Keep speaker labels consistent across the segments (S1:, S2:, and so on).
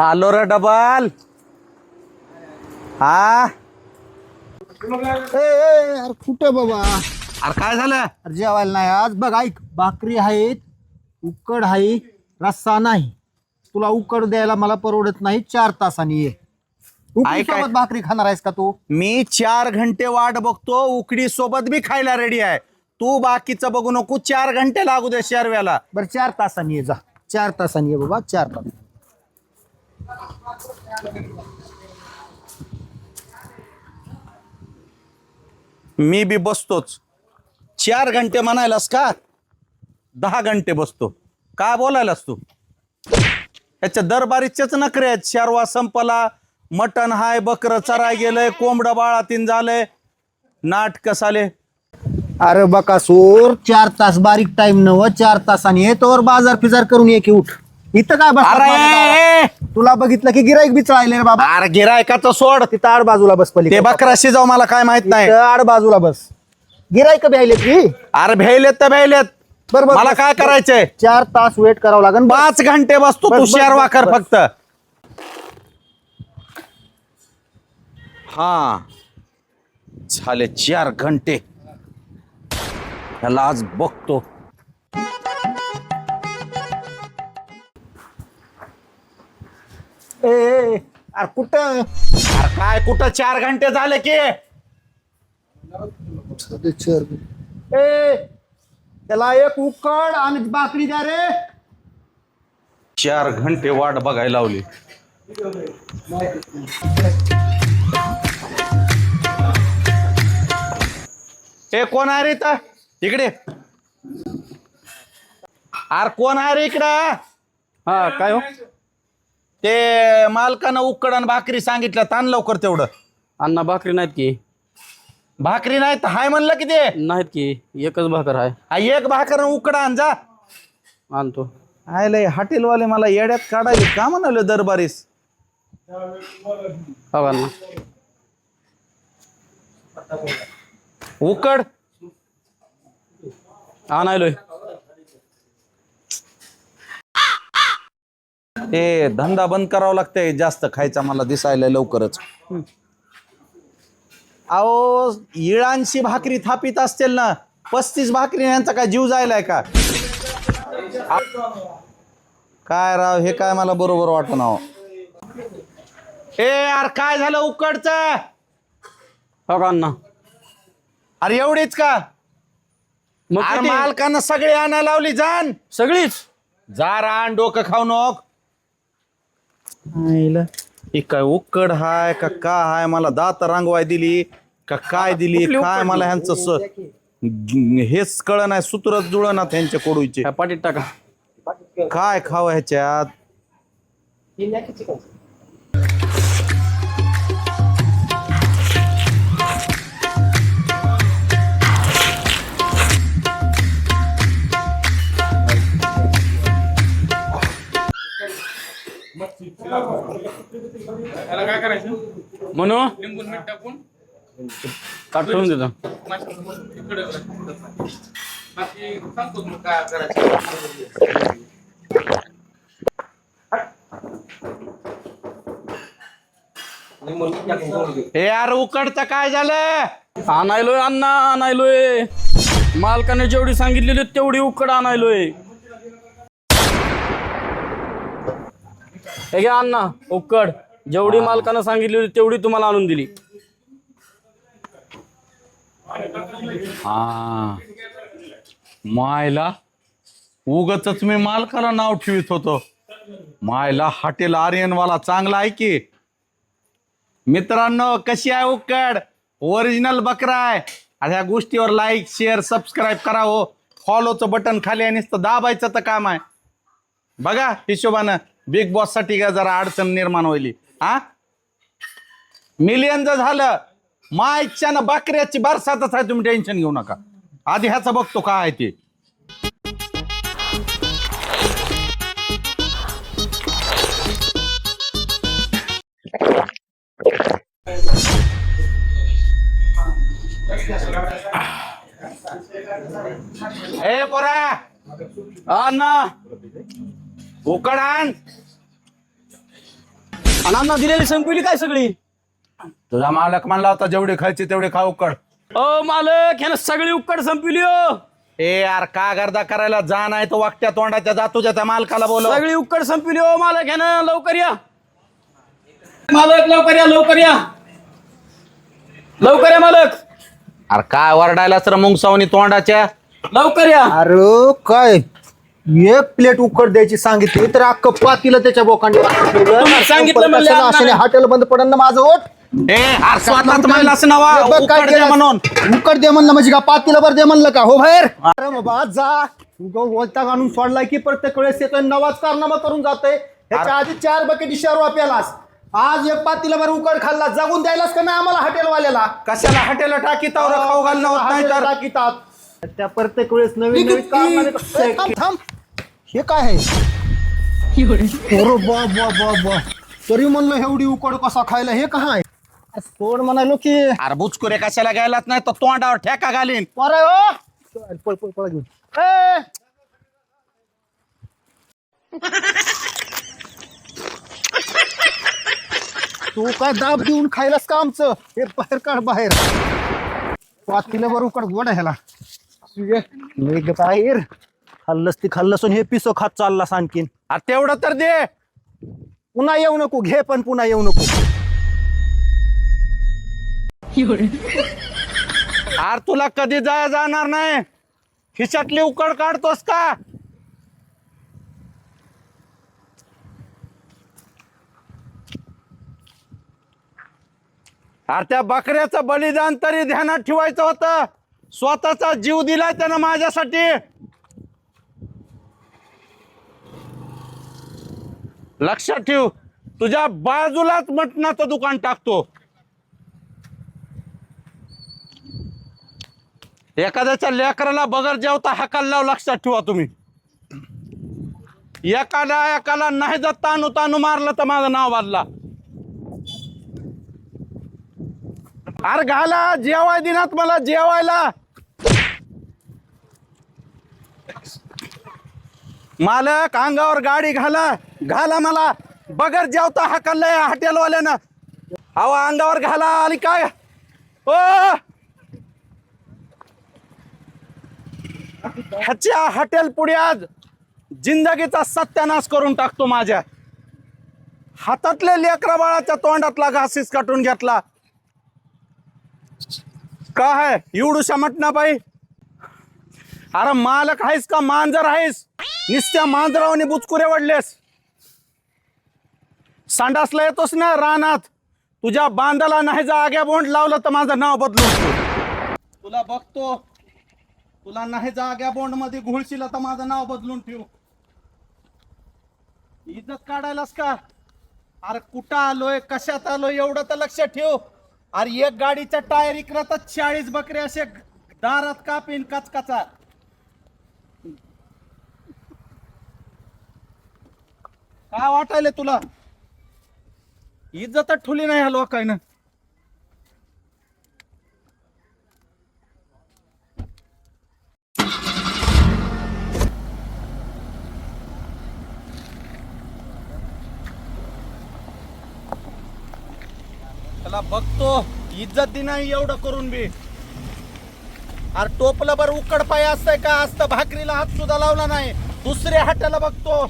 S1: आलो रे डबल. हा?
S2: अरे कुठं बाबा?
S1: अरे काय झालं?
S2: अरे जेवायला नाही आज. बघ ऐक भाकरी आहेत उकड आहे रस्सा नाही. तुला उकड द्यायला मला परवडत नाही चार तासांनी ये. उकडी
S1: ऐक, ऐक.
S2: सोबत भाकरी खाणार आहेस का तू?
S1: मी चार घंटे वाट बघतो उकडी सोबत बी खायला रेडी आहे. तू बाकीचं बघू नको चार घंटे लागू दे शर्व्याला.
S2: बरं चार तासांनी ये जा. चार तासांनी ये बाबा चार तास.
S1: मी बी बसतोच. चार घंटे म्हणायलास का? दहा घंटे बसतो. काय बोलायलास तू? याच्या दरबारीचेच नखरे आहेत. शारवा संपला. मटण हाय बकर चराय गेलंय कोंबडं बाळातीन झालंय. नाटक साले
S2: अरे बकासूर चार तास बारीक टाइम नव चार तासाने ये तोवर बाजार फिजार करून ये की उठ. इथं काय बस
S1: अरे
S2: तुला बघितलं की गिराईक बी चळायले रे बाबा.
S1: अरे गिरायकाचं सोड.
S2: तिथं आड बाजूला बस पली
S1: ते बकरा शिजाव मला काय माहीत नाही.
S2: आड बाजूला बस. गिराईक आले की?
S1: अरे भेलेत तर भेलेत
S2: बरं, बरं,
S1: मला. काय करायचंय?
S2: चार तास वेट करावं लागेल.
S1: पाच घंटे बसतो
S2: बस,
S1: तू
S2: बस,
S1: शेअर
S2: बस,
S1: वाकर
S2: बस.
S1: फक्त. हा. झाले चार घंटे. ह्याला आज बघतो.
S2: ए, अरे कुठं?
S1: अरे काय कुठं चार घंटे झाले की?
S2: ए त्याला एक उकड आणि भाकरी द्या रे.
S1: चार घंटे वाट बघायला लावली. ए कोण आहे रे इथं? इकडे. अरे कोण आहे रे इकडं?
S3: हा काय हो?
S1: ते मालकानं उकड आणि भाकरी सांगितलं ताण लवकर तेवढं.
S3: अण्णा भाकरी नाहीत की.
S1: भाकरी नाही तर हाय म्हणलं की ते?
S3: नाहीत की एकच भाकर आहे
S1: हा, एक भाकर आणि उकड आण जा.
S3: आणतो.
S1: आयलंय हॉटेलवाले मला येड्यात काढायले. का म्हणाले दरबारीस?
S3: हो अण्णा.
S1: उकड.
S3: आणायलोय.
S1: ते धंदा बंद करावा लागतंय जास्त खायचा मला दिसायला लवकरच. अहो इळांशी भाकरी थापित असतील ना पस्तीस भाकरी यांचा काय जीव जायलाय का? काय राव हे काय मला बरोबर वाटत ना ए यार काय झालं उकडचं?
S3: हो का अण्णा?
S1: अरे एवढीच का?
S3: मग
S1: अरे
S3: किती?
S1: मालकानं सगळे आणायला लावली जाण.
S3: सगळीच?
S1: जा रान डोकं खाऊ नोक. हे काय उकड हाय का काय हाय? मला दात रांगवाय दिली. का काय दिली?
S3: कुठली
S1: काय
S3: उकड
S1: मला ह्यांचं स- ग- हेच कळ नाही सूत्रच जुळना त्यांच्या कोडूचे.
S3: पाटीत टाका.
S1: काय खाव ह्याच्यात?
S3: म्हणू टाकून. देतो.
S1: हे यार उकडचं काय झालं?
S3: आणायलोय अण्णा आणायलोय. मालकाने जेवढी सांगितलेली तेवढी उकड आणायलोय. हे घ्या अण्णा उकड. जेवढी मालकानं सांगितली होती तेवढी तुम्हाला आणून दिली.
S1: हा. मायला उगच मी मालकाला नाव ठेवित होतो. मायला हॉटेल आर्यनवाला चांगला आहे की? मित्रांनो कशी आहे उकड? ओरिजिनल बकरा आहे. आणि ह्या गोष्टीवर लाईक शेअर सबस्क्राईब करा हो. फॉलोचं बटन खाली आहे नुसतं दाबायचं तर काम आहे. बघा हिशोबानं बिग बॉससाठी का जरा अडचण निर्माण होईल. आ? मिलियन जर झालं. मा इच्छानं बकऱ्याची बरसातच आहे तुम्ही टेन्शन घेऊ नका. आधी ह्याचं बघतो काय आहे ते. ए पोरा!
S3: अन
S1: उकड आण
S3: आणि अण्णा दिलेली संपली काय सगळी?
S1: तुझा मालक म्हणला होता जेवढी खायची तेवढी खा उकड.
S3: ओ मालक ह्यानं सगळी उक्कड संपली हो.
S1: ए यार का गर्दा करायला जा नाही तो वाकट्या तोंडाच्या जा तुझ्या त्या मालकाला बोलव.
S3: सगळी उक्कड संपली हो मालक ह्यानं लवकर या. मालक लवकर या लवकर या. लवकर या मालक.
S1: अरे काय वरडायला सर मुंगसावनी तोंडाच्या?
S3: लवकर या.
S2: अरे काय? एक प्लेट उकड द्यायची सांगितली तर अख्खं पातीला त्याच्या बोकांडी
S3: सांगितलं म्हणले.
S2: हॉटेल बंद पडन ना माझं ओट
S1: ए असं नवा
S2: बघ काय केलं.
S1: म्हणून.
S2: उकड दे म्हणलं म्हणजे का पातीला बरं दे म्हणलं का? हो बाहेर. अरे बाबा जा. वैताग आणून सोडलाय की प्रत्येक वेळेस येतोय नवाज कारनामा करून जातोय. ह्याच्या आधी चार बकेटी शहर प्यालास. आज एक पातीला बरं उकड खाल्ला जगून द्यायलास का नाही आम्हाला हॉटेलवाल्याला
S1: कशाला हॉटेल टाकी तर खाऊ घालणं होत नाही तर.
S2: टाकीतात त्या प्रत्येक वेळेस नवीन नवीन थांब. हे काय आहे? अरे बा बा बा बा. तरी म्हणलं एवढी उकड कसा खायला हे काय सोड म्हणालो की.
S1: अरे बुचकुरे कशाला गेलात नाही तर तोंडावर ठेका घालीन.
S2: अरे ओ पळ पळ पळ घेऊन. ए! तू काय दाब देऊन खायलास का आमचं? हे बाहेर काढ बाहेर. पातीला बरोबर गोड ह्याला. निघ बाहेर. खाल्लस ती खाल्लस आणि हे पिसं खात चाललास आणखीन.
S1: अरे तेवढं तर दे.
S2: पुन्हा येऊ नको घे पण पुन्हा येऊ नको.
S1: अरे तुला कधी जाया जाणार नाही? खिशातली उकड काढतोस का? अरे त्या बकऱ्याचं बलिदान तरी ध्यानात ठेवायचं होतं. स्वतःचा जीव दिलाय त्यानं माझ्यासाठी. लक्षात ठेव तुझ्या बाजूलाच मटणाचं दुकान टाकतो. एखाद्याच्या लेकराला बगर जेवता हाकाल लाव लक्षात ठेवा तुम्ही. एकाला एकाला नाही जर तानू तानू मारलं तर माझं नाव वाजला अरे घाला जेवाय दिनात मला जेवायला. मालक अंगावर गाडी घाला. घाला मला. बगर जेवता हाकललंय हॉटेलवाल्यानं? अहो अंगावर घाला. आणि काय? ओ! ह्याच्या हॉटेल पुढे आज जिंदगीचा सत्यानाश करून टाकतो माझ्या. हातातले लेकरा बाळाच्या तोंडातला घासीस काटून घेतला. काय एवढूशा म्हटना बाई अरे मालक आहेस का? मांजर आहेस? निस्त्या मांजरावाने बुचकुरे वडलेस. सांडासला येतोस ना रानात? तुझ्या बांधाला नाही जा आग्या बोंड लावलं तर माझं नाव बदलून तुला बघतो. तुला नाही जाग्या बोंडमध्ये घुळशील तर माझं नाव बदलून ठेव. इज्जत काढायलास का? अरे कुठं आलोय? कशात आलोय? एवढं तर लक्ष ठेव. अरे एक गाडीचा टायर इकडं तर चाळीस बकरे असे दारात कापीन कचकाचा काय वाटायले तुला? इज्जत ठुली नाही ह्या लोकांना. त्याला बघतो इज्जत दि नाही एवढं करून बी. अरे टोपलं बर उकड पाय असतंय का? असतं भाकरीला हात सुद्धा लावला नाही. दुसऱ्या हाताला बघतो.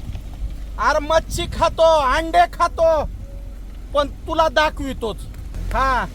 S1: अरे मच्छी खातो अंडे खातो पण तुला दाखवितोच. हा.